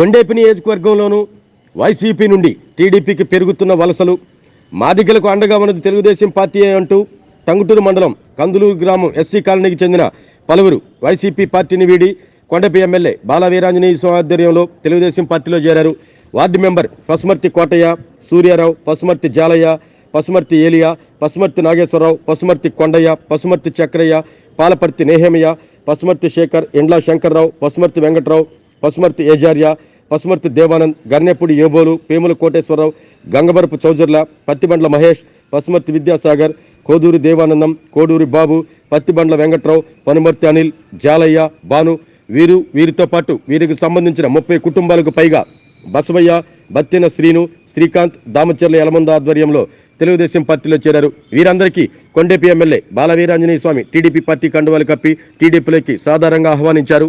Kondepi నియోజకవర్గంలోనూ YCP నుండి టీడీపీకి పెరుగుతున్న వలసలు మాదిగలకు అండగా ఉన్నది తెలుగుదేశం పార్టీ అంటూ టంగుటూరు మండలం కందులూరు గ్రామం ఎస్సీ కాలనీకి చెందిన పలువురు వైసీపీ పార్టీని వీడి కొండపి ఎమ్మెల్యే బాల వీరాంజనేయ ఆధ్వర్యంలో తెలుగుదేశం పార్టీలో చేరారు. వార్డు మెంబర్ పసుమర్తి కోటయ్య సూర్యారావు పసుమర్తి జాలయ్య పసుమర్తి ఏలియా పసుమర్తి నాగేశ్వరరావు పసుమర్తి కొండయ్య పసుమర్తి చక్రయ్య పాలపర్తి నేహేమయ్య పసుమర్తి శేఖర్ ఎండ్ల శంకర్రావు పసుమర్తి వెంకట్రావు పసుమర్తి ఏజార్య పసుమర్తి దేవానంద్ గన్నెపూడి ఏబోలు పేముల కోటేశ్వరరావు గంగబరపు చౌజర్ల పత్తిబండ్ల మహేష్ పసుమర్తి విద్యాసాగర్ కోదూరి దేవానందం కోడూరి బాబు పత్తిబండ్ల వెంకట్రావు పనుమర్తి అనిల్ జాలయ్య భాను వీరు వీరితో పాటు వీరికి సంబంధించిన ముప్పై కుటుంబాలకు పైగా బసవయ్య బత్తిన శ్రీను శ్రీకాంత్ దామచర్ల యలమంద ఆధ్వర్యంలో తెలుగుదేశం పార్టీలో చేరారు. వీరందరికీ Kondepi MLA Balaveeranjaneya Swamy TDP party కండువాలు కప్పి టీడీపీలోకి సాధారణంగా ఆహ్వానించారు.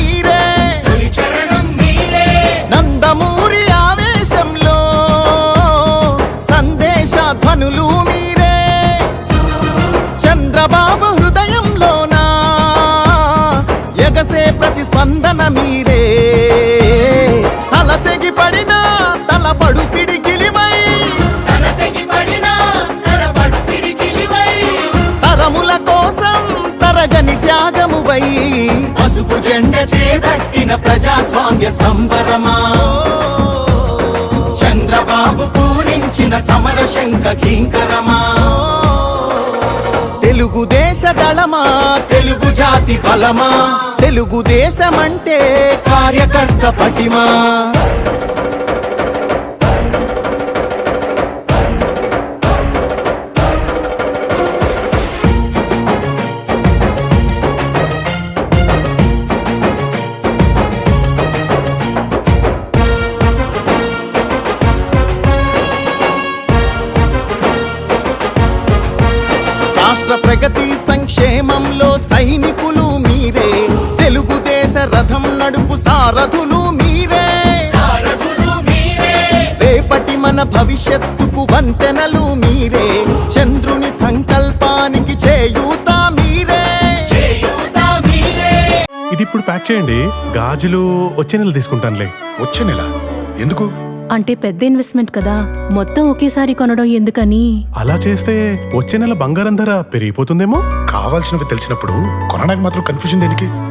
ప్రతిస్పందన మీరే. తల తెగి పడిన తల తలబడు పిడికిలివై తరముల కోసం తరగని త్యాగమువై పసుపు జెండ చేపట్టిన ప్రజాస్వామ్య సంబరమా? చంద్రబాబు పూరించిన సమర శంఖ కింకరమా తెలుగుదేశ దళమా? తెలుగు జాతి బలమా? తెలుగుదేశమంటే కార్యకర్త పటిమా. రాష్ట్ర ప్రగతి సంక్షేమంలో సైనికులు రథం నడుపు సారథులు మీరే. రేపటి మన భవిష్యత్తుకు వంతెనలు మీరే. చంద్రుని సంకల్పానికి చేయూత మీరే. చేయూత మీరే. ఇది ఇప్పుడు ప్యాక్ చేయండి. గాజులు వచ్చే నెల తీసుకుంటానులే. వచ్చే నెల? ఎందుకు? అంటే పెద్ద ఇన్వెస్ట్మెంట్ కదా. మొత్తం ఒకేసారి కొనడం ఎందుకని? అలా చేస్తే వచ్చే నెల బంగారం ధర పెరిగిపోతుందేమో? కావాల్సినవి తెలిసినప్పుడు కొనడానికి మాత్రం కన్ఫ్యూజన్ దేనికి?